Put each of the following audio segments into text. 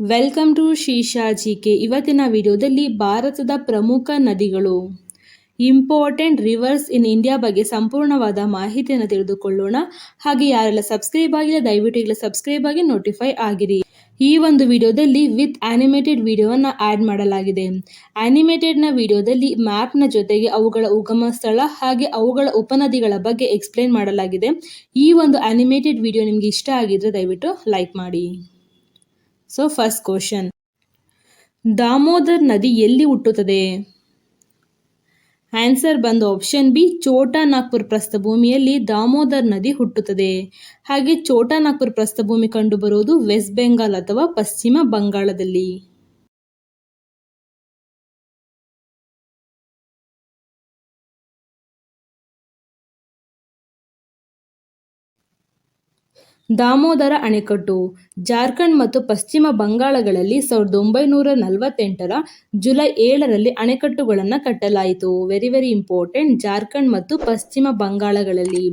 Welcome to ಶೀಶಾ GK ಇವತ್ತಿನ ವಿಡಿಯೋದಲ್ಲಿ ಭಾರತದ ಪ್ರಮುಖ ನದಿಗಳು. ಇಂಪಾರ್ಟೆಂಟ್ ರಿವರ್ಸ್ ಇನ್ ಇಂಡಿಯಾ ಬಗ್ಗೆ ಸಂಪೂರ್ಣವಾದ ಮಾಹಿತಿಯನ್ನು ತಿಳಿದುಕೊಳ್ಳೋಣ. ಹಾಗೆ ಯಾರೆಲ್ಲ ಸಬ್ಸ್ಕ್ರೈಬ್ ಆಗಿಲ್ಲ, ದಯವಿಟ್ಟು ಈಗಲೇ ಸಬ್ಸ್ಕ್ರೈಬ್ ಆಗಿ ನೋಟಿಫೈ ಆಗಿರಿ. ಈ ಒಂದು ವಿಡಿಯೋದಲ್ಲಿ ವಿತ್ ಆ್ಯನಿಮೇಟೆಡ್ ವಿಡಿಯೋವನ್ನು ಆ್ಯಡ್ ಮಾಡಲಾಗಿದೆ. ಆ್ಯನಿಮೇಟೆಡ್ನ ವಿಡಿಯೋದಲ್ಲಿ ಮ್ಯಾಪ್ನ ಜೊತೆಗೆ ಅವುಗಳ ಉಗಮ ಸ್ಥಳ ಹಾಗೆ ಅವುಗಳ ಉಪನದಿಗಳ ಬಗ್ಗೆ ಎಕ್ಸ್ಪ್ಲೇನ್ ಮಾಡಲಾಗಿದೆ. ಈ ಒಂದು ಆ್ಯನಿಮೇಟೆಡ್ ವಿಡಿಯೋ ನಿಮಗೆ ಇಷ್ಟ ಆಗಿದ್ದರೆ ದಯವಿಟ್ಟು ಲೈಕ್ ಮಾಡಿ. ಸೊ ಫಸ್ಟ್ ಕ್ವಶನ್ ದಾಮೋದರ್ ನದಿ ಎಲ್ಲಿ ಹುಟ್ಟುತ್ತದೆ? ಆನ್ಸರ್ ಬಂದು ಆಪ್ಷನ್ ಬಿ ಚೋಟಾ ನಾಗ್ಪುರ್ ಪ್ರಸ್ಥಭೂಮಿಯಲ್ಲಿ ದಾಮೋದರ್ ನದಿ ಹುಟ್ಟುತ್ತದೆ. ಹಾಗೆ ಚೋಟಾ ನಾಗ್ಪುರ್ ಪ್ರಸ್ಥಭೂಮಿ ಕಂಡುಬರುವುದು ವೆಸ್ಟ್ ಬೆಂಗಾಲ್ ಅಥವಾ ಪಶ್ಚಿಮ ಬಂಗಾಳದಲ್ಲಿ. ದಾಮೋದರ ಅಣೆಕಟ್ಟು. ಜಾರ್ಖಂಡ್ ಮತ್ತು ಪಶ್ಚಿಮ ಬಂಗಾಳಗಳಲ್ಲಿ ಸಾವಿರದ ಒಂಬೈನೂರ ನಲವತ್ತೆಂಟರ ಜುಲೈ ಏಳರಲ್ಲಿ ಅಣೆಕಟ್ಟುಗಳನ್ನು ಕಟ್ಟಲಾಯಿತು. ವೆರಿ ವೆರಿ ಇಂಪಾರ್ಟೆಂಟ್ ಜಾರ್ಖಂಡ್ ಮತ್ತು ಪಶ್ಚಿಮ ಬಂಗಾಳಗಳಲ್ಲಿ.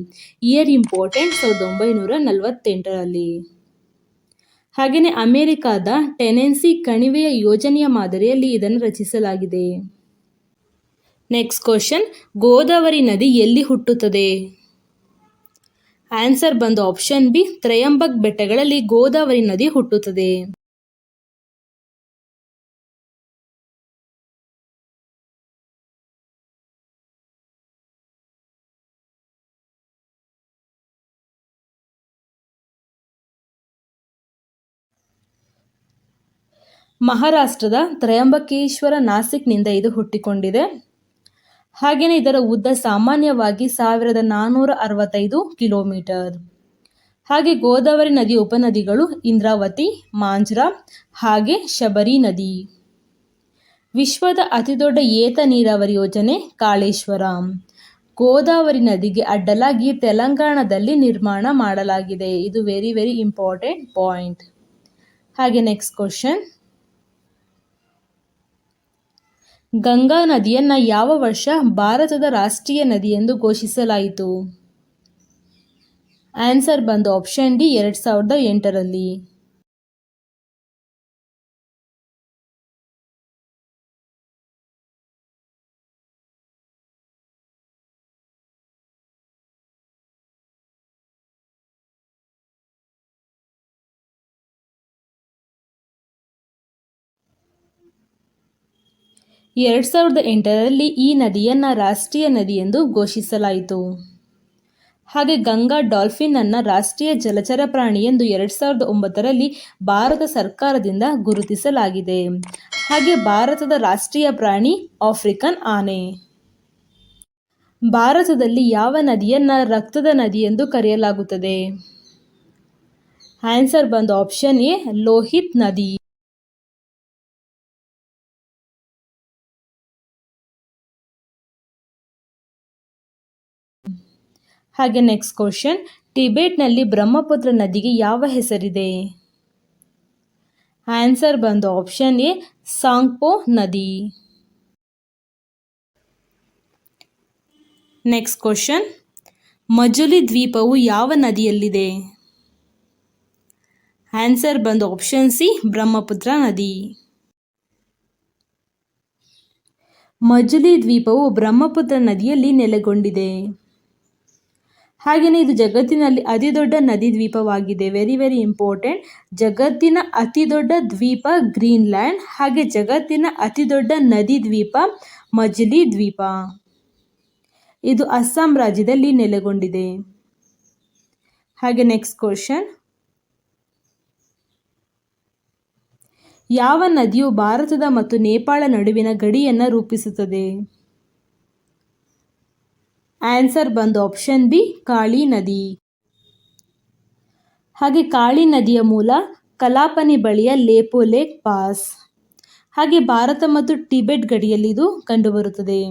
ಇಯರ್ ಇಂಪಾರ್ಟೆಂಟ್ ಸಾವಿರದ ಒಂಬೈನೂರ ನಲವತ್ತೆಂಟರಲ್ಲಿ. ಹಾಗೆಯೇ ಅಮೆರಿಕಾದ ಟೆನೆನ್ಸಿ ಕಣಿವೆಯ ಯೋಜನೆಯ ಮಾದರಿಯಲ್ಲಿ ಇದನ್ನು ರಚಿಸಲಾಗಿದೆ. ನೆಕ್ಸ್ಟ್ ಕ್ವಶನ್ ಗೋದಾವರಿ ನದಿ ಎಲ್ಲಿ ಹುಟ್ಟುತ್ತದೆ? ಆನ್ಸರ್ ಬಂದು ಆಪ್ಷನ್ ಬಿ ತ್ರಯಂಬಕ್ ಬೆಟ್ಟಗಳಲ್ಲಿ ಗೋದಾವರಿ ನದಿ ಹುಟ್ಟುತ್ತದೆ. ಮಹಾರಾಷ್ಟ್ರದ ತ್ರಯಂಬಕೇಶ್ವರ ನಾಸಿಕ್ನಿಂದ ಇದು ಹುಟ್ಟಿಕೊಂಡಿದೆ. ಹಾಗೆಯೇ ಇದರ ಉದ್ದ ಸಾಮಾನ್ಯವಾಗಿ ಸಾವಿರದ ನಾನ್ನೂರ ಅರವತ್ತೈದು ಕಿಲೋಮೀಟರ್. ಹಾಗೆ ಗೋದಾವರಿ ನದಿ ಉಪನದಿಗಳು ಇಂದ್ರಾವತಿ, ಮಾಂಜ್ರಾ, ಹಾಗೆ ಶಬರಿ ನದಿ. ವಿಶ್ವದ ಅತಿದೊಡ್ಡ ಏತ ನೀರಾವರಿ ಯೋಜನೆ ಕಾಳೇಶ್ವರ. ಗೋದಾವರಿ ನದಿಗೆ ಅಡ್ಡಲಾಗಿ ತೆಲಂಗಾಣದಲ್ಲಿ ನಿರ್ಮಾಣ ಮಾಡಲಾಗಿದೆ. ಇದು ವೆರಿ ವೆರಿ ಇಂಪಾರ್ಟೆಂಟ್ ಪಾಯಿಂಟ್ ಹಾಗೆ ನೆಕ್ಸ್ಟ್ ಕ್ವಶನ್ ಗಂಗಾ ನದಿಯನ್ನು ಯಾವ ವರ್ಷ ಭಾರತದ ರಾಷ್ಟ್ರೀಯ ನದಿ ಎಂದು ಘೋಷಿಸಲಾಯಿತು? ಆನ್ಸರ್ ಬಂದು ಆಪ್ಷನ್ ಡಿ, ಎರಡು ಸಾವಿರದ ಎಂಟರಲ್ಲಿ. ಎರಡು ಸಾವಿರದ ಎಂಟರಲ್ಲಿ ಈ ನದಿಯನ್ನು ರಾಷ್ಟ್ರೀಯ ನದಿ ಎಂದು ಘೋಷಿಸಲಾಯಿತು. ಹಾಗೆ ಗಂಗಾ ಡಾಲ್ಫಿನ್ ಅನ್ನು ರಾಷ್ಟ್ರೀಯ ಜಲಚರ ಪ್ರಾಣಿ ಎಂದು ಎರಡು ಸಾವಿರದ ಒಂಬತ್ತರಲ್ಲಿ ಭಾರತ ಸರ್ಕಾರದಿಂದ ಗುರುತಿಸಲಾಗಿದೆ. ಹಾಗೆ ಭಾರತದ ರಾಷ್ಟ್ರೀಯ ಪ್ರಾಣಿ ಆಫ್ರಿಕನ್ ಆನೆ. ಭಾರತದಲ್ಲಿ ಯಾವ ನದಿಯನ್ನು ರಕ್ತದ ನದಿ ಎಂದು ಕರೆಯಲಾಗುತ್ತದೆ? ಆನ್ಸರ್ ಬಂದ ಆಪ್ಷನ್ ಎ, ಲೋಹಿತ್ ನದಿ. ಹಾಗೆ ನೆಕ್ಸ್ಟ್ ಕ್ವಶನ್ ಟಿಬೇಟ್ನಲ್ಲಿ ಬ್ರಹ್ಮಪುತ್ರ ನದಿಗೆ ಯಾವ ಹೆಸರಿದೆ? ಆನ್ಸರ್ ಬಂದು ಆಪ್ಷನ್ ಎ, ಸಾಂಗ್ಪೋ ನದಿ. ನೆಕ್ಸ್ಟ್ ಕ್ವಶನ್ ಮಜುಲಿ ದ್ವೀಪವು ಯಾವ ನದಿಯಲ್ಲಿದೆ? ಆನ್ಸರ್ ಬಂದು ಆಪ್ಷನ್ ಸಿ, ಬ್ರಹ್ಮಪುತ್ರ ನದಿ. ಮಜುಲಿ ದ್ವೀಪವು ಬ್ರಹ್ಮಪುತ್ರ ನದಿಯಲ್ಲಿ ನೆಲೆಗೊಂಡಿದೆ. ಹಾಗೆಯೇ ಇದು ಜಗತ್ತಿನಲ್ಲಿ ಅತಿ ದೊಡ್ಡ ನದಿ ದ್ವೀಪವಾಗಿದೆ. ವೆರಿ ವೆರಿ ಇಂಪಾರ್ಟೆಂಟ್ ಜಗತ್ತಿನ ಅತಿ ದೊಡ್ಡ ದ್ವೀಪ ಗ್ರೀನ್ಲ್ಯಾಂಡ್. ಹಾಗೆ ಜಗತ್ತಿನ ಅತಿ ದೊಡ್ಡ ನದಿ ದ್ವೀಪ ಮಜಲಿ ದ್ವೀಪ. ಇದು ಅಸ್ಸಾಂ ರಾಜ್ಯದಲ್ಲಿ ನೆಲೆಗೊಂಡಿದೆ. ಹಾಗೆ ನೆಕ್ಸ್ಟ್ ಕ್ವಶನ್ ಯಾವ ನದಿಯು ಭಾರತದ ಮತ್ತು ನೇಪಾಳ ನಡುವಿನ ಗಡಿಯನ್ನು ರೂಪಿಸುತ್ತದೆ? ಆನ್ಸರ್ ಬಂದು ಆಪ್ಷನ್ ಬಿ, ಕಾಳಿ ನದಿ. ಹಾಗೆ ಕಾಳಿ ನದಿಯ ಮೂಲ ಕಲಾಪನಿ ಬಳಿಯ ಲೇಪೋ ಲೇಕ್ ಪಾಸ್. ಹಾಗೆ ಭಾರತ ಮತ್ತು ಟಿಬೆಟ್ ಗಡಿಯಲ್ಲಿ ಇದು ಕಂಡುಬರುತ್ತದೆ.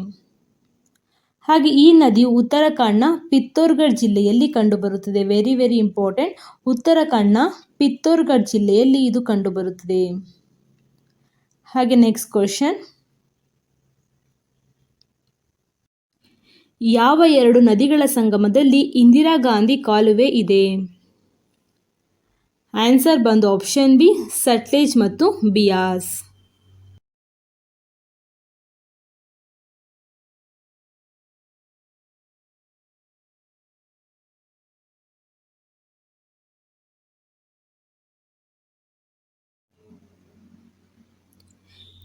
ಹಾಗೆ ಈ ನದಿಯು ಉತ್ತರಾಖಂಡ್ನ ಪಿತ್ತೋರ್ಗಢ್ ಜಿಲ್ಲೆಯಲ್ಲಿ ಕಂಡುಬರುತ್ತದೆ. ವೆರಿ ವೆರಿ ಇಂಪಾರ್ಟೆಂಟ್ ಉತ್ತರಾಖಂಡ್ನ ಪಿತ್ತೋರ್ಗಢ್ ಜಿಲ್ಲೆಯಲ್ಲಿ ಇದು ಕಂಡುಬರುತ್ತದೆ. ಹಾಗೆ ನೆಕ್ಸ್ಟ್ ಕ್ವಶನ್ ಯಾವ ಎರಡು ನದಿಗಳ ಸಂಗಮದಲ್ಲಿ ಇಂದಿರಾ ಗಾಂಧಿ ಕಾಲುವೆ ಇದೆ? ಆನ್ಸರ್ ಬಂದು ಆಪ್ಷನ್ ಬಿ, ಸಟ್ಲೇಜ್ ಮತ್ತು ಬಿಯಾಸ್.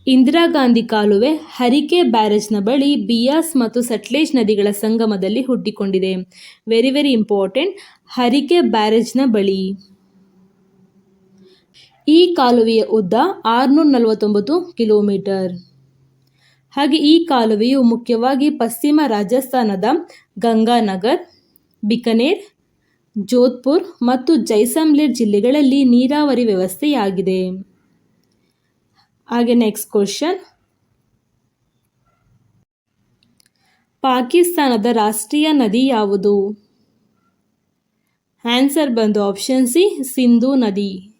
ಇಂದಿರಾ ಗಾಂಧಿ ಕಾಲುವೆ ಹರಿಕೆ ಬ್ಯಾರೇಜ್ನ ಬಳಿ ಬಿಯಾಸ್ ಮತ್ತು ಸಟ್ಲೇಜ್ ನದಿಗಳ ಸಂಗಮದಲ್ಲಿ ಹುಟ್ಟಿಕೊಂಡಿದೆ. ವೆರಿ ವೆರಿ ಇಂಪಾರ್ಟೆಂಟ್ ಹರಿಕೆ ಬ್ಯಾರೇಜ್ನ ಬಳಿ. ಈ ಕಾಲುವೆಯ ಉದ್ದ ಆರುನೂರ ನಲವತ್ತೊಂಬತ್ತು ಕಿಲೋಮೀಟರ್. ಹಾಗೆ ಈ ಕಾಲುವೆಯು ಮುಖ್ಯವಾಗಿ ಪಶ್ಚಿಮ ರಾಜಸ್ಥಾನದ ಗಂಗಾನಗರ್, ಬಿಕನೇರ್, ಜೋಧ್ಪುರ್ ಮತ್ತು ಜೈಸಲ್ಮೇರ್ ಜಿಲ್ಲೆಗಳಲ್ಲಿ ನೀರಾವರಿ ವ್ಯವಸ್ಥೆಯಾಗಿದೆ. ಹಾಗೆ ನೆಕ್ಸ್ಟ್ ಕ್ವಶನ್ ಪಾಕಿಸ್ತಾನದ ರಾಷ್ಟ್ರೀಯ ನದಿ ಯಾವುದು? ಆನ್ಸರ್ ಬಂದು ಆಪ್ಷನ್ ಸಿ ಸಿಂಧೂ ನದಿ.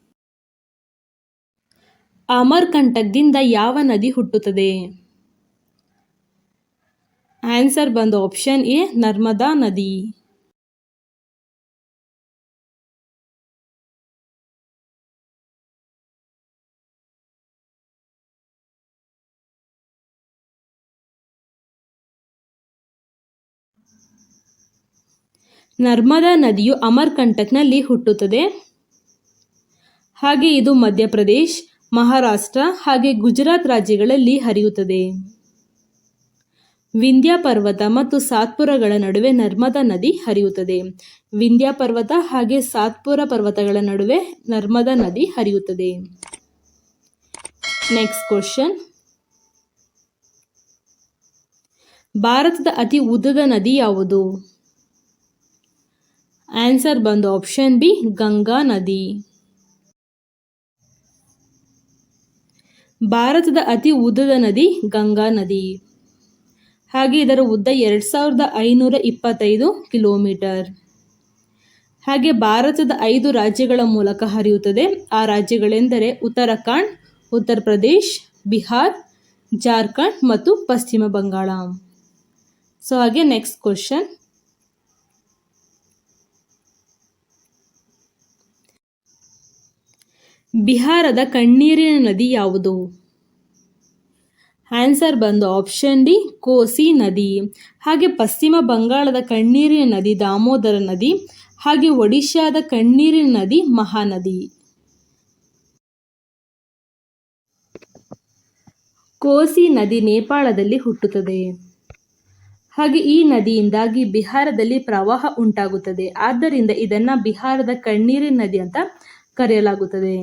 ಅಮರ್ಕಂಟಕ್ದಿಂದ ಯಾವ ನದಿ ಹುಟ್ಟುತ್ತದೆ? ಆನ್ಸರ್ ಬಂದು ಆಪ್ಷನ್ ಎ ನರ್ಮದಾ ನದಿ. ನರ್ಮದಾ ನದಿಯು ಅಮರ್ಕಂಟಕ್ನಲ್ಲಿ ಹುಟ್ಟುತ್ತದೆ. ಹಾಗೆ ಇದು ಮಧ್ಯಪ್ರದೇಶ್, ಮಹಾರಾಷ್ಟ್ರ ಹಾಗೆ ಗುಜರಾತ್ ರಾಜ್ಯಗಳಲ್ಲಿ ಹರಿಯುತ್ತದೆ. ವಿಂಧ್ಯ ಪರ್ವತ ಮತ್ತು ಸಾತ್ಪುರಗಳ ನಡುವೆ ನರ್ಮದಾ ನದಿ ಹರಿಯುತ್ತದೆ. ವಿಂಧ್ಯ ಪರ್ವತ ಹಾಗೆ ಸಾತ್ಪುರ ಪರ್ವತಗಳ ನಡುವೆ ನರ್ಮದಾ ನದಿ ಹರಿಯುತ್ತದೆ. ನೆಕ್ಸ್ಟ್ ಕ್ವಶನ್ ಭಾರತದ ಅತಿ ಉದ್ದದ ನದಿ ಯಾವುದು? ಆನ್ಸರ್ ಬಂದು ಆಪ್ಷನ್ ಬಿ ಗಂಗಾ ನದಿ. ಭಾರತದ ಅತಿ ಉದ್ದದ ನದಿ ಗಂಗಾ ನದಿ. ಹಾಗೆ ಇದರ ಉದ್ದ ಎರಡು ಸಾವಿರದ ಐನೂರ ಇಪ್ಪತ್ತೈದು ಕಿಲೋಮೀಟರ್. ಹಾಗೆ ಭಾರತದ ಐದು ರಾಜ್ಯಗಳ ಮೂಲಕ ಹರಿಯುತ್ತದೆ. ಆ ರಾಜ್ಯಗಳೆಂದರೆ ಉತ್ತರಾಖಂಡ್, ಉತ್ತರ ಪ್ರದೇಶ್, ಬಿಹಾರ್, ಜಾರ್ಖಂಡ್ ಮತ್ತು ಪಶ್ಚಿಮ ಬಂಗಾಳ. ಸೊ ಹಾಗೆ ನೆಕ್ಸ್ಟ್ ಕ್ವಶನ್ ಬಿಹಾರದ ಕಣ್ಣೀರಿನ ನದಿ ಯಾವುದು? ಆನ್ಸರ್ ಬಂದು ಆಪ್ಷನ್ ಡಿ, ಕೋಸಿ ನದಿ. ಹಾಗೆ ಪಶ್ಚಿಮ ಬಂಗಾಳದ ಕಣ್ಣೀರಿನ ನದಿ, ದಾಮೋದರ ನದಿ. ಹಾಗೆ ಒಡಿಶಾದ ಕಣ್ಣೀರಿನ ನದಿ, ಮಹಾನದಿ. ಕೋಸಿ ನದಿ ನೇಪಾಳದಲ್ಲಿ ಹುಟ್ಟುತ್ತದೆ. ಹಾಗೆ ಈ ನದಿಯಿಂದಾಗಿ ಬಿಹಾರದಲ್ಲಿ ಪ್ರವಾಹ ಉಂಟಾಗುತ್ತದೆ. ಆದ್ದರಿಂದ ಇದನ್ನು ಬಿಹಾರದ ಕಣ್ಣೀರಿನ ನದಿ ಅಂತ ಕರೆಯಲಾಗುತ್ತದೆ.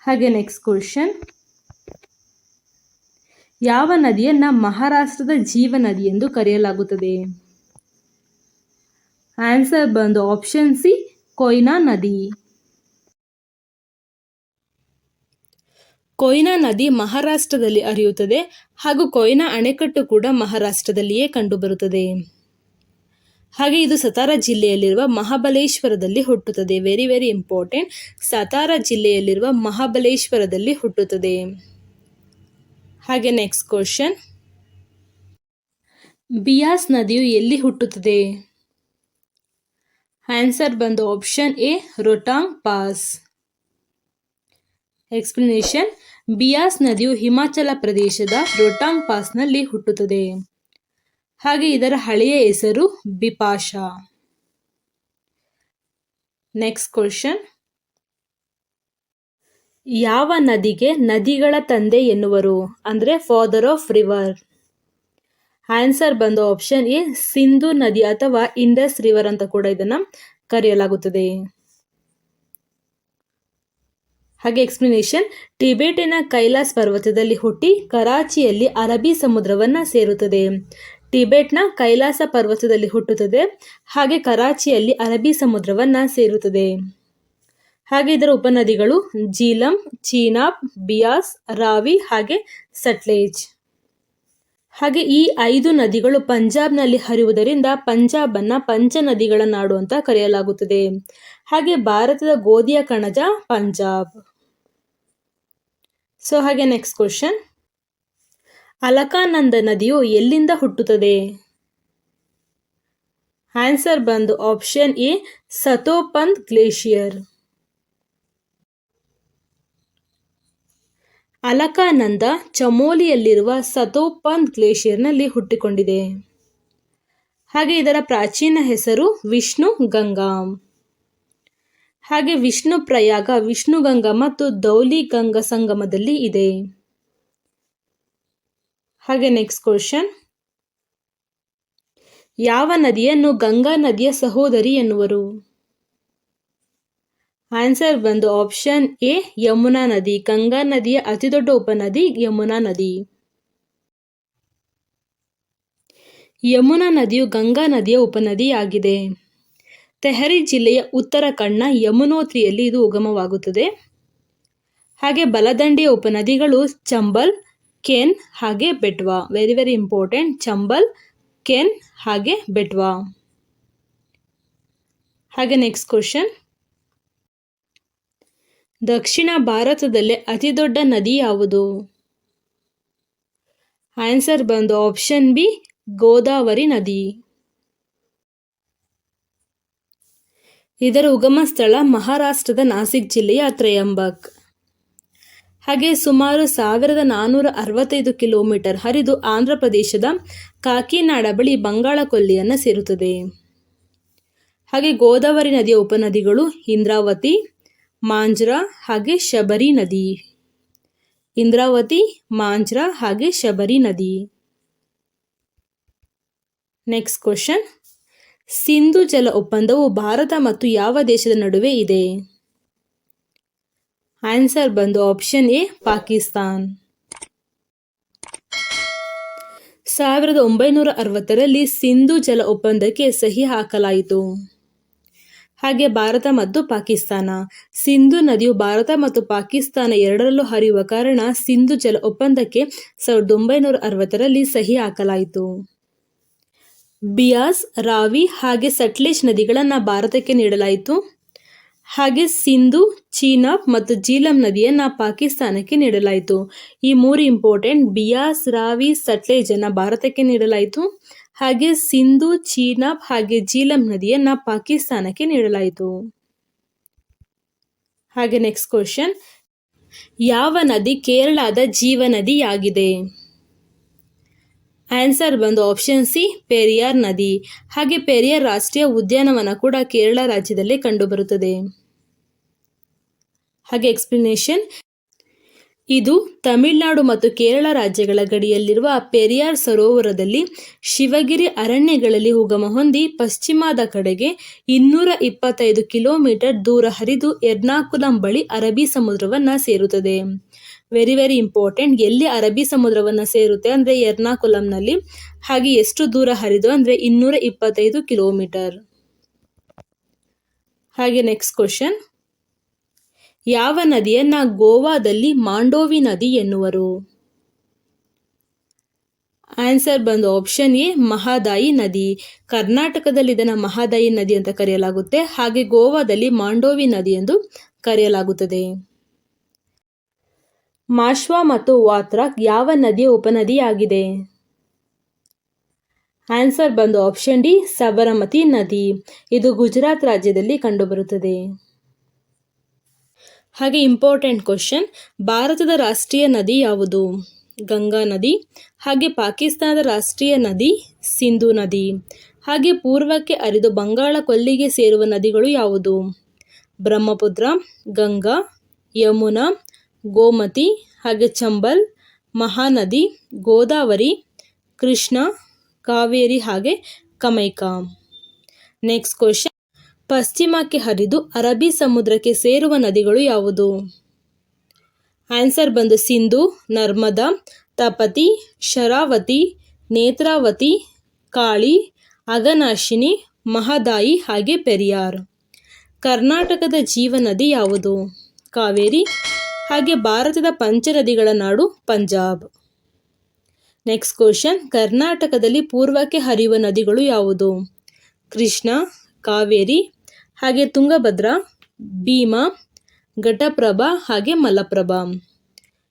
ಹಾಗೆ ನೆಕ್ಸ್ಟ್ ಕ್ವಶನ್ ಯಾವ ನದಿಯನ್ನು ಮಹಾರಾಷ್ಟ್ರದ ಜೀವ ನದಿ ಎಂದು ಕರೆಯಲಾಗುತ್ತದೆ? ಆನ್ಸರ್ ಬಂದು ಆಪ್ಷನ್ ಸಿ ಕೊಯ್ನಾ ನದಿ. ಕೊಯ್ನಾ ನದಿ ಮಹಾರಾಷ್ಟ್ರದಲ್ಲಿ ಹರಿಯುತ್ತದೆ ಹಾಗೂ ಕೊಯ್ನಾ ಅಣೆಕಟ್ಟು ಕೂಡ ಮಹಾರಾಷ್ಟ್ರದಲ್ಲಿಯೇ ಕಂಡುಬರುತ್ತದೆ. ಹಾಗೆ ಇದು ಸತಾರಾ ಜಿಲ್ಲೆಯಲ್ಲಿರುವ ಮಹಾಬಲೇಶ್ವರದಲ್ಲಿ ಹುಟ್ಟುತ್ತದೆ. ವೆರಿ ವೆರಿ ಇಂಪಾರ್ಟೆಂಟ್ ಸತಾರಾ ಜಿಲ್ಲೆಯಲ್ಲಿರುವ ಮಹಾಬಲೇಶ್ವರದಲ್ಲಿ ಹುಟ್ಟುತ್ತದೆ. ಹಾಗೆ ನೆಕ್ಸ್ಟ್ ಕ್ವಶನ್ ಬಿಯಾಸ್ ನದಿಯು ಎಲ್ಲಿ ಹುಟ್ಟುತ್ತದೆ? ಆನ್ಸರ್ ಬಂದು option A Rohtang pass explanation Beas ನದಿಯು ಹಿಮಾಚಲ ಪ್ರದೇಶದ ರೊಟಾಂಗ್ ಪಾಸ್ನಲ್ಲಿ ಹುಟ್ಟುತ್ತದೆ. ಹಾಗೆ ಇದರ ಹಳೆಯ ಹೆಸರು ಬಿಪಾಶಾ. ನೆಕ್ಸ್ಟ್ ಕ್ವಶನ್ ಯಾವ ನದಿಗೆ ನದಿಗಳ ತಂದೆ ಎನ್ನುವರು? ಅಂದರೆ ಫಾದರ್ ಆಫ್ ರಿವರ್ ಆನ್ಸರ್ ಬಂದ ಆಪ್ಷನ್ ಎ ಸಿಂಧು ನದಿ ಅಥವಾ ಇಂಡಸ್ ರಿವರ್ ಅಂತ ಕೂಡ ಇದನ್ನು ಕರೆಯಲಾಗುತ್ತದೆ. ಹಾಗೆ ಎಕ್ಸ್ಪ್ಲನೇಷನ್ ಟಿಬೇಟಿನ ಕೈಲಾಸ್ ಪರ್ವತದಲ್ಲಿ ಹುಟ್ಟಿ ಕರಾಚಿಯಲ್ಲಿ ಅರಬ್ಬಿ ಸಮುದ್ರವನ್ನು ಸೇರುತ್ತದೆ. ಟಿಬೆಟ್ನ ಕೈಲಾಸ ಪರ್ವತದಲ್ಲಿ ಹುಟ್ಟುತ್ತದೆ, ಹಾಗೆ ಕರಾಚಿಯಲ್ಲಿ ಅರಬ್ಬಿ ಸಮುದ್ರವನ್ನು ಸೇರುತ್ತದೆ. ಹಾಗೆ ಇದರ ಉಪನದಿಗಳು ಜೀಲಂ ಚೀನಾಬ್, ಬಿಯಾಸ್, ರಾವಿ ಹಾಗೆ ಸಟ್ಲೇಜ್. ಹಾಗೆ ಈ ಐದು ನದಿಗಳು ಪಂಜಾಬ್ನಲ್ಲಿ ಹರಿಯುವುದರಿಂದ ಪಂಜಾಬನ್ನು ಪಂಚ ನದಿಗಳ ನಾಡು ಅಂತ ಕರೆಯಲಾಗುತ್ತದೆ. ಹಾಗೆ ಭಾರತದ ಗೋಧಿಯ ಕಣಜ ಪಂಜಾಬ್. ಸೊ ಹಾಗೆ ನೆಕ್ಸ್ಟ್ ಕ್ವಶನ್ ಅಲಕಾನಂದ ನದಿಯು ಎಲ್ಲಿಂದ ಹುಟ್ಟುತ್ತದೆ? ಆನ್ಸರ್ ಬಂದು option A Satopanth glacier. Alaknanda ಚಮೋಲಿಯಲ್ಲಿರುವ Satopanth ಗ್ಲೇಷಿಯರ್ನಲ್ಲಿ ಹುಟ್ಟಿಕೊಂಡಿದೆ. ಹಾಗೆ ಇದರ ಪ್ರಾಚೀನ ಹೆಸರು ವಿಷ್ಣು ಗಂಗಾ. ಹಾಗೆ ವಿಷ್ಣು ಪ್ರಯಾಗ ವಿಷ್ಣು ಗಂಗಾ ಮತ್ತು ದೌಲಿ ಗಂಗಾ ಸಂಗಮದಲ್ಲಿ ಇದೆ. ಹಾಗೆ ನೆಕ್ಸ್ಟ್ ಕ್ವಶನ್ ಯಾವ ನದಿಯನ್ನು ಗಂಗಾ ನದಿಯ ಸಹೋದರಿ ಎನ್ನುವರು? ಆನ್ಸರ್ ಬಂದು ಆಪ್ಷನ್ ಎ ಯಮುನಾ ನದಿ. ಗಂಗಾ ನದಿಯ ಅತಿದೊಡ್ಡ ಉಪನದಿ ಯಮುನಾ ನದಿ. ಯಮುನಾ ನದಿಯು ಗಂಗಾ ನದಿಯ ಉಪನದಿಯಾಗಿದೆ. ತೆಹರಿ ಜಿಲ್ಲೆಯ ಉತ್ತರ ಕಣ್ಣ ಯಮುನೋತ್ರಿಯಲ್ಲಿ ಇದು ಉಗಮವಾಗುತ್ತದೆ. ಹಾಗೆ ಬಲದಂಡೆಯ ಉಪನದಿಗಳು ಚಂಬಲ್ ಕೆನ್ ಹಾಗೆ Betwa very very important Chambal Ken ಹಾಗೆ ಬೆಟ್ವಾ ಹಾಗೆ ನೆಕ್ಸ್ಟ್ ಕ್ವಶನ್ ದಕ್ಷಿಣ ಭಾರತದಲ್ಲೇ ಅತಿ ದೊಡ್ಡ ನದಿ ಯಾವುದು ಆನ್ಸರ್ ಬಂದು ಆಪ್ಷನ್ ಬಿ ಗೋದಾವರಿ ನದಿ ಇದರ ಉಗಮ ಸ್ಥಳ ಮಹಾರಾಷ್ಟ್ರದ ನಾಸಿಕ್ ಜಿಲ್ಲೆಯ ತ್ರಯಂಬಕ್. ಹಾಗೆ ಸುಮಾರು ಸಾವಿರದ ನಾನ್ನೂರ ಅರವತ್ತೈದು ಕಿಲೋಮೀಟರ್ ಹರಿದು ಆಂಧ್ರ ಪ್ರದೇಶದ ಕಾಕಿನಾಡ ಬಳಿ ಬಂಗಾಳ ಕೊಲ್ಲಿಯನ್ನು ಸೇರುತ್ತದೆ. ಹಾಗೆ ಗೋದಾವರಿ ನದಿಯ ಉಪನದಿಗಳು ಇಂದ್ರಾವತಿ, ಮಾಂಜ್ರಾ ಹಾಗೆ ಶಬರಿ ನದಿ. ಇಂದ್ರಾವತಿ, ಮಾಂಜ್ರಾ ಹಾಗೆ ಶಬರಿ ನದಿ. ನೆಕ್ಸ್ಟ್ ಕ್ವಶನ್ ಸಿಂಧು ಜಲ ಒಪ್ಪಂದವು ಭಾರತ ಮತ್ತು ಯಾವ ದೇಶದ ನಡುವೆ ಇದೆ? ಆನ್ಸರ್ ಬಂದು ಆಪ್ಷನ್ ಎ, ಪಾಕಿಸ್ತಾನ್. ಸಾವಿರದ ಒಂಬೈನೂರ ಅರವತ್ತರಲ್ಲಿ ಸಿಂಧು ಜಲ ಒಪ್ಪಂದಕ್ಕೆ ಸಹಿ ಹಾಕಲಾಯಿತು. ಹಾಗೆ ಭಾರತ ಮತ್ತು ಪಾಕಿಸ್ತಾನ. ಸಿಂಧು ನದಿಯು ಭಾರತ ಮತ್ತು ಪಾಕಿಸ್ತಾನ ಎರಡರಲ್ಲೂ ಹರಿಯುವ ಕಾರಣ ಸಿಂಧು ಜಲ ಒಪ್ಪಂದಕ್ಕೆ ಸಾವಿರದ ಒಂಬೈನೂರ ಅರವತ್ತರಲ್ಲಿ ಸಹಿ ಹಾಕಲಾಯಿತು. ಬಿಯಾಸ್, ರಾವಿ ಹಾಗೆ ಸಟ್ಲೇಜ್ ನದಿಗಳನ್ನು ಭಾರತಕ್ಕೆ ನೀಡಲಾಯಿತು. ಹಾಗೆ ಸಿಂಧು ಚೀನಾಬ್ ಮತ್ತು ಜೀಲಂ ನದಿಯನ್ನು ಪಾಕಿಸ್ತಾನಕ್ಕೆ ನೀಡಲಾಯಿತು. ಈ ಮೂರು ಇಂಪಾರ್ಟೆಂಟ್ ಬಿಯಾಸ್, ರಾವಿ ಸಟ್ಲೇಜನ್ನು ಭಾರತಕ್ಕೆ ನೀಡಲಾಯಿತು. ಹಾಗೆ ಸಿಂಧು ಚೀನಾಬ್ ಹಾಗೆ ಜೀಲಂ ನದಿಯನ್ನು ಪಾಕಿಸ್ತಾನಕ್ಕೆ ನೀಡಲಾಯಿತು. ಹಾಗೆ ನೆಕ್ಸ್ಟ್ ಕ್ವಶನ್ ಯಾವ ನದಿ ಕೇರಳದ ಜೀವನದಿಯಾಗಿದೆ ಆನ್ಸರ್ ಬಂದು ಆಪ್ಷನ್ ಸಿ, ಪೆರಿಯಾರ್ ನದಿ. ಹಾಗೆ ಪೆರಿಯಾರ್ ರಾಷ್ಟ್ರೀಯ ಉದ್ಯಾನವನ ಕೂಡ ಕೇರಳ ರಾಜ್ಯದಲ್ಲಿ ಕಂಡುಬರುತ್ತದೆ. ಹಾಗೆ ಎಕ್ಸ್ಪ್ಲನೇಷನ್ ಇದು ತಮಿಳುನಾಡು ಮತ್ತು ಕೇರಳ ರಾಜ್ಯಗಳ ಗಡಿಯಲ್ಲಿರುವ ಪೆರಿಯಾರ್ ಸರೋವರದಲ್ಲಿ ಶಿವಗಿರಿ ಅರಣ್ಯಗಳಲ್ಲಿ ಉಗಮ ಹೊಂದಿ ಪಶ್ಚಿಮದ ಕಡೆಗೆ ಇನ್ನೂರ ಇಪ್ಪತ್ತೈದು ಕಿಲೋಮೀಟರ್ ದೂರ ಹರಿದು ಎರ್ನಾಕುಲಂ ಬಳಿ ಅರಬ್ಬಿ ಸಮುದ್ರವನ್ನು ಸೇರುತ್ತದೆ. ವೆರಿ ವೆರಿ ಇಂಪಾರ್ಟೆಂಟ್ ಎಲ್ಲಿ ಅರಬ್ಬಿ ಸಮುದ್ರವನ್ನು ಸೇರುತ್ತೆ ಅಂದರೆ ಎರ್ನಾಕುಲಂನಲ್ಲಿ. ಹಾಗೆ ಎಷ್ಟು ದೂರ ಹರಿದು ಅಂದರೆ ಇನ್ನೂರ ಇಪ್ಪತ್ತೈದು ಕಿಲೋಮೀಟರ್. ಹಾಗೆ ನೆಕ್ಸ್ಟ್ ಕ್ವಶನ್ ಯಾವ ನದಿಯನ್ನ ಗೋವಾದಲ್ಲಿ ಮಾಂಡೋವಿ ನದಿ ಎನ್ನುವರು? ಆನ್ಸರ್ ಬಂದು ಆಪ್ಷನ್ ಎ, ಮಹಾದಾಯಿ ನದಿ. ಕರ್ನಾಟಕದಲ್ಲಿ ಇದನ್ನು ಮಹಾದಾಯಿ ನದಿ ಅಂತ ಕರೆಯಲಾಗುತ್ತೆ. ಹಾಗೆ ಗೋವಾದಲ್ಲಿ ಮಾಂಡೋವಿ ನದಿ ಎಂದು ಕರೆಯಲಾಗುತ್ತದೆ. ಮಾಶ್ವಾ ಮತ್ತು ವಾತ್ರಾಕ್ ಯಾವ ನದಿಯ ಉಪನದಿಯಾಗಿದೆ? ಆನ್ಸರ್ ಬಂದು ಆಪ್ಷನ್ ಡಿ, ಸಬರಮತಿ ನದಿ. ಇದು ಗುಜರಾತ್ ರಾಜ್ಯದಲ್ಲಿ ಕಂಡುಬರುತ್ತದೆ. ಹಾಗೆ ಇಂಪಾರ್ಟೆಂಟ್ ಕ್ವಶನ್, ಭಾರತದ ರಾಷ್ಟ್ರೀಯ ನದಿ ಯಾವುದು? ಗಂಗಾ ನದಿ. ಹಾಗೆ ಪಾಕಿಸ್ತಾನದ ರಾಷ್ಟ್ರೀಯ ನದಿ, ಸಿಂಧು ನದಿ. ಹಾಗೆ ಪೂರ್ವಕ್ಕೆ ಅರಿದು ಬಂಗಾಳ ಕೊಲ್ಲಿಗೆ ಸೇರುವ ನದಿಗಳು ಯಾವುದು? ಬ್ರಹ್ಮಪುತ್ರ, ಗಂಗಾ, ಯಮುನಾ ಗೋಮತಿ, ಹಾಗೆ ಚಂಬಲ್, ಮಹಾನದಿ, ಗೋದಾವರಿ, ಕೃಷ್ಣ, ಕಾವೇರಿ, ಹಾಗೆ ಕಮೈಕಾ. ನೆಕ್ಸ್ಟ್ ಕ್ವಶನ್ ಪಶ್ಚಿಮಕ್ಕೆ ಹರಿದು ಅರಬ್ಬಿ ಸಮುದ್ರಕ್ಕೆ ಸೇರುವ ನದಿಗಳು ಯಾವುದು? ಆನ್ಸರ್ ಬಂದು ಸಿಂಧು, ನರ್ಮದಾ, ತಪತಿ, ಶರಾವತಿ, ನೇತ್ರಾವತಿ, ಕಾಳಿ, ಅಗನಾಶಿನಿ, ಮಹದಾಯಿ, ಹಾಗೆ ಪೆರಿಯಾರ್. ಕರ್ನಾಟಕದ ಜೀವನದಿ ಯಾವುದು? ಕಾವೇರಿ ಹಾಗೆ ಭಾರತದ ಪಂಚನದಿಗಳ ನಾಡು ಪಂಜಾಬ್. ನೆಕ್ಸ್ಟ್ ಕ್ವಶನ್ ಕರ್ನಾಟಕದಲ್ಲಿ ಪೂರ್ವಕ್ಕೆ ಹರಿಯುವ ನದಿಗಳು ಯಾವುದು? ಕೃಷ್ಣ, ಕಾವೇರಿ, ಹಾಗೆ ತುಂಗಭದ್ರಾ, ಭೀಮಾ, ಘಟಪ್ರಭಾ, ಹಾಗೆ ಮಲಪ್ರಭಾ.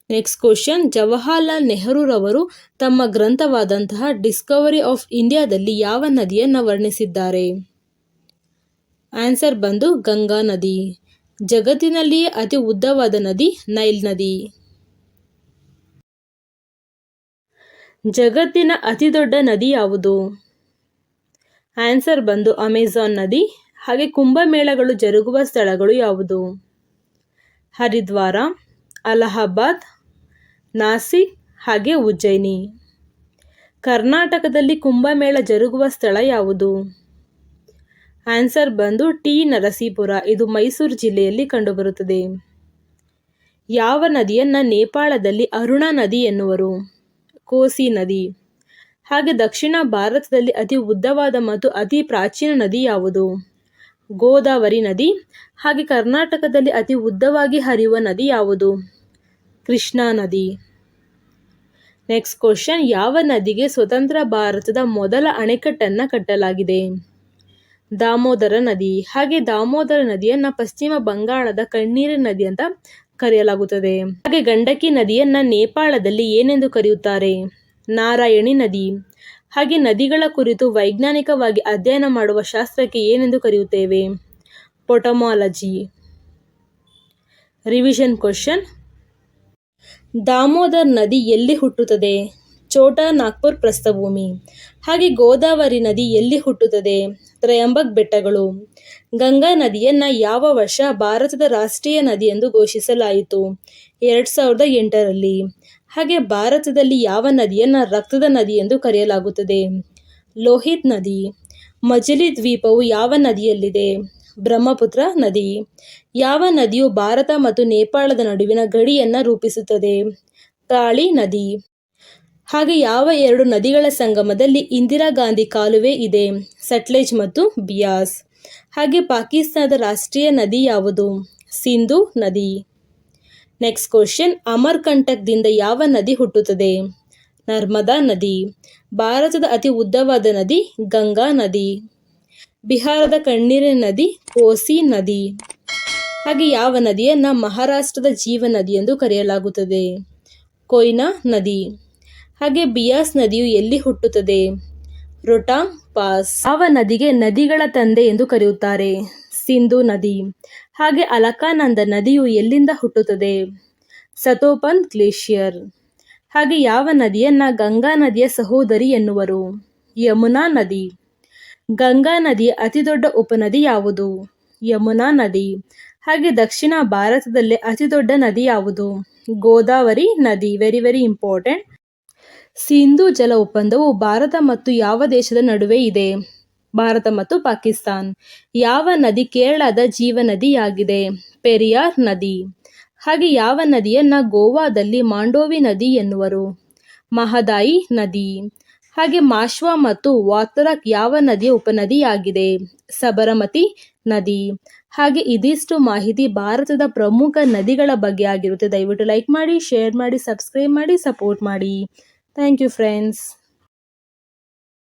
ನೆಕ್ಸ್ಟ್ ಕ್ವಶನ್ ಜವಾಹರ್ಲಾಲ್ ನೆಹರೂರವರು ತಮ್ಮ ಗ್ರಂಥವಾದಂತಹ ಡಿಸ್ಕವರಿ ಆಫ್ ಇಂಡಿಯಾದಲ್ಲಿ ಯಾವ ನದಿಯನ್ನು ವರ್ಣಿಸಿದ್ದಾರೆ? ಆನ್ಸರ್ ಬಂದು ಗಂಗಾ ನದಿ. ಜಗತ್ತಿನಲ್ಲಿಯೇ ಅತಿ ಉದ್ದವಾದ ನದಿ ನೈಲ್ ನದಿ. ಜಗತ್ತಿನ ಅತಿ ದೊಡ್ಡ ನದಿ ಯಾವುದು? ಆನ್ಸರ್ ಬಂದು ಅಮೆಜಾನ್ ನದಿ. ಹಾಗೆ ಕುಂಭಮೇಳಗಳು ಜರುಗುವ ಸ್ಥಳಗಳು ಯಾವುದು? ಹರಿದ್ವಾರ, ಅಲಹಾಬಾದ್, ನಾಸಿಕ್, ಹಾಗೆ ಉಜ್ಜಯಿನಿ. ಕರ್ನಾಟಕದಲ್ಲಿ ಕುಂಭಮೇಳ ಜರುಗುವ ಸ್ಥಳ ಯಾವುದು? ಆನ್ಸರ್ ಬಂದು ಟಿ ನರಸೀಪುರ. ಇದು ಮೈಸೂರು ಜಿಲ್ಲೆಯಲ್ಲಿ ಕಂಡುಬರುತ್ತದೆ. ಯಾವ ನದಿಯನ್ನು ನೇಪಾಳದಲ್ಲಿ ಅರುಣಾ ನದಿ ಎನ್ನುವರು? ಕೋಸಿ ನದಿ. ಹಾಗೆ ದಕ್ಷಿಣ ಭಾರತದಲ್ಲಿ ಅತಿ ಉದ್ದವಾದ ಮತ್ತು ಅತಿ ಪ್ರಾಚೀನ ನದಿ ಯಾವುದು? ಗೋದಾವರಿ ನದಿ. ಹಾಗೆ ಕರ್ನಾಟಕದಲ್ಲಿ ಅತಿ ಉದ್ದವಾಗಿ ಹರಿಯುವ ನದಿ ಯಾವುದು? ಕೃಷ್ಣಾ ನದಿ. ನೆಕ್ಸ್ಟ್ ಕ್ವಶನ್ ಯಾವ ನದಿಗೆ ಸ್ವತಂತ್ರ ಭಾರತದ ಮೊದಲ ಅಣೆಕಟ್ಟನ್ನು ಕಟ್ಟಲಾಗಿದೆ? ದಾಮೋದರ ನದಿ. ಹಾಗೆ ದಾಮೋದರ ನದಿಯನ್ನ ಪಶ್ಚಿಮ ಬಂಗಾಳದ ಕಣ್ಣೀರಿನ ನದಿ ಅಂತ ಕರೆಯಲಾಗುತ್ತದೆ. ಹಾಗೆ ಗಂಡಕಿ ನದಿಯನ್ನ ನೇಪಾಳದಲ್ಲಿ ಏನೆಂದು ಕರೆಯುತ್ತಾರೆ? ನಾರಾಯಣಿ ನದಿ. ಹಾಗೆ ನದಿಗಳ ಕುರಿತು ವೈಜ್ಞಾನಿಕವಾಗಿ ಅಧ್ಯಯನ ಮಾಡುವ ಶಾಸ್ತ್ರಕ್ಕೆ ಏನೆಂದು ಕರೆಯುತ್ತೇವೆ? ಪೊಟಮಾಲಜಿ. Revision question. ದಾಮೋದರ್ ನದಿ ಎಲ್ಲಿ ಹುಟ್ಟುತ್ತದೆ? ಚೋಟಾ ನಾಗ್ಪುರ್ ಪ್ರಸ್ಥಭೂಮಿ. ಹಾಗೆ ಗೋದಾವರಿ ನದಿ ಎಲ್ಲಿ ಹುಟ್ಟುತ್ತದೆ? ತ್ರಯಂಬಕ್ ಬೆಟ್ಟಗಳು. ಗಂಗಾ ನದಿಯನ್ನ ಯಾವ ವರ್ಷ ಭಾರತದ ರಾಷ್ಟ್ರೀಯ ನದಿ ಎಂದು ಘೋಷಿಸಲಾಯಿತು? ಎರಡು ಸಾವಿರದ ಎಂಟರಲ್ಲಿ. ಹಾಗೆ ಭಾರತದಲ್ಲಿ ಯಾವ ನದಿಯನ್ನ ರಕ್ತದ ನದಿ ಎಂದು ಕರೆಯಲಾಗುತ್ತದೆ? ಲೋಹಿತ್ ನದಿ. ಮಜಲಿ ದ್ವೀಪವು ಯಾವ ನದಿಯಲ್ಲಿದೆ? ಬ್ರಹ್ಮಪುತ್ರ ನದಿ. ಯಾವ ನದಿಯು ಭಾರತ ಮತ್ತು ನೇಪಾಳದ ನಡುವಿನ ಗಡಿಯನ್ನು ರೂಪಿಸುತ್ತದೆ? ಕಾಳಿ ನದಿ. ಹಾಗೆ ಯಾವ ಎರಡು ನದಿಗಳ ಸಂಗಮದಲ್ಲಿ ಇಂದಿರಾ ಗಾಂಧಿ ಕಾಲುವೆ ಇದೆ? ಸಟ್ಲೇಜ್ ಮತ್ತು ಬಿಯಾಸ್. ಹಾಗೆ ಪಾಕಿಸ್ತಾನದ ರಾಷ್ಟ್ರೀಯ ನದಿ ಯಾವುದು? ಸಿಂಧು ನದಿ. ನೆಕ್ಸ್ಟ್ ಕ್ವಶನ್, ಅಮರ್ಕಂಟಕ್ದಿಂದ ಯಾವ ನದಿ ಹುಟ್ಟುತ್ತದೆ? ನರ್ಮದಾ ನದಿ. ಭಾರತದ ಅತಿ ಉದ್ದವಾದ ನದಿ ಗಂಗಾ ನದಿ. ಬಿಹಾರದ ಕಣ್ಣೀರಿನ ನದಿ ಕೋಸಿ ನದಿ. ಹಾಗೆ ಯಾವ ನದಿಯನ್ನು ಮಹಾರಾಷ್ಟ್ರದ ಜೀವ ನದಿ ಎಂದು ಕರೆಯಲಾಗುತ್ತದೆ? ಕೊಯ್ನಾ ನದಿ. ಹಾಗೆ ಬಿಯಾಸ್ ನದಿಯು ಎಲ್ಲಿ ಹುಟ್ಟುತ್ತದೆ? ರೊಟಾಂಗ್ ಪಾಸ್. ಯಾವ ನದಿಗೆ ನದಿಗಳ ತಂದೆ ಎಂದು ಕರೆಯುತ್ತಾರೆ. ಸಿಂಧು ನದಿ. ಹಾಗೆ ಅಲಕಾನಂದ ನದಿಯು ಎಲ್ಲಿಂದ ಹುಟ್ಟುತ್ತದೆ? ಸತೋಪನ್ ಗ್ಲೇಷಿಯರ್. ಹಾಗೆ ಯಾವ ನದಿಯನ್ನ ಗಂಗಾ ನದಿಯ ಸಹೋದರಿ ಎನ್ನುವರು? ಯಮುನಾ ನದಿ. ಗಂಗಾ ನದಿಯ ಅತಿ ದೊಡ್ಡ ಉಪನದಿ ಯಾವುದು? ಯಮುನಾ ನದಿ. ಹಾಗೆ ದಕ್ಷಿಣ ಭಾರತದಲ್ಲೇ ಅತಿ ದೊಡ್ಡ ನದಿ ಯಾವುದು? ಗೋದಾವರಿ ನದಿ. ವೆರಿ ವೆರಿ ಇಂಪಾರ್ಟೆಂಟ್ ಸಿಂಧು ಜಲ ಒಪ್ಪಂದವು ಭಾರತ ಮತ್ತು ಯಾವ ದೇಶದ ನಡುವೆ ಇದೆ? ಭಾರತ ಮತ್ತು ಪಾಕಿಸ್ತಾನ್. ಯಾವ ನದಿ ಕೇರಳದ ಜೀವ ನದಿಯಾಗಿದೆ ಪೆರಿಯಾರ್ ನದಿ. ಹಾಗೆ ಯಾವ ನದಿಯನ್ನ ಗೋವಾದಲ್ಲಿ ಮಾಂಡೋವಿ ನದಿ ಎನ್ನುವರು? ಮಹದಾಯಿ ನದಿ. ಹಾಗೆ ಮಾಶ್ವ ಮತ್ತು ವಾತರಕ್ ಯಾವ ನದಿಯ ಉಪನದಿಯಾಗಿದೆ? ಸಬರಮತಿ ನದಿ. ಹಾಗೆ ಇದಿಷ್ಟು ಮಾಹಿತಿ ಭಾರತದ ಪ್ರಮುಖ ನದಿಗಳ ಬಗ್ಗೆ ಆಗಿರುತ್ತೆ. ದಯವಿಟ್ಟು ಲೈಕ್ ಮಾಡಿ, ಶೇರ್ ಮಾಡಿ, ಸಬ್ಸ್ಕ್ರೈಬ್ ಮಾಡಿ, ಸಪೋರ್ಟ್ ಮಾಡಿ. Thank you, friends.